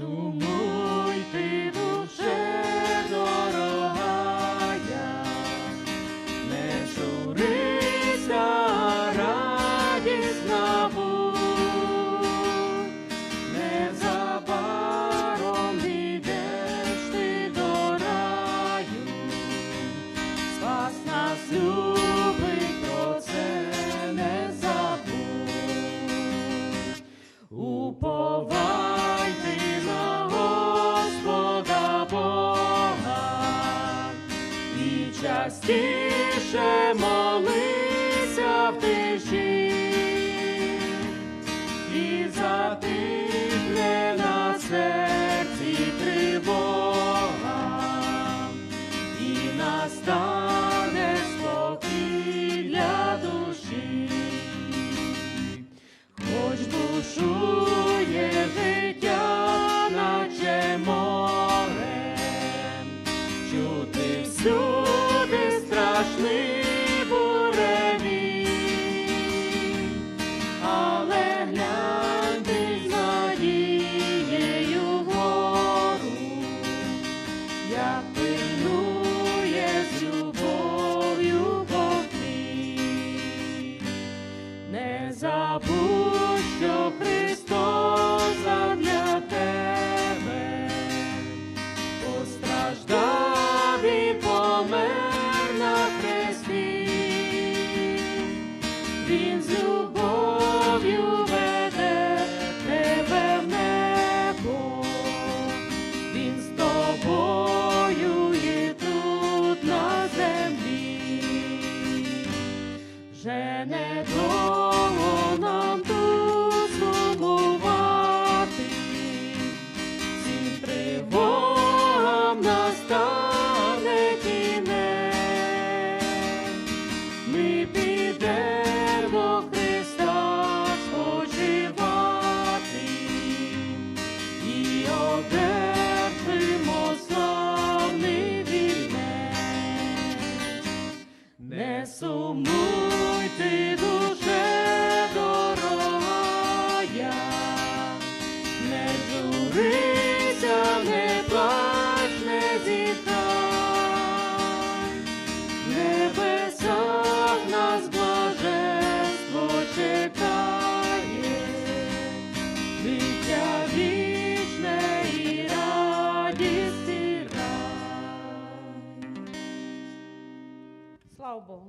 Сумуй ти, душе дорогая, не журися, радісна будь, незабаром йдеш ти до раю, спас нас любить. частіше моли. zapuść o Молися, не плач, не небеса в нас блаженство чекає, життя вічне і радість. Слава Богу.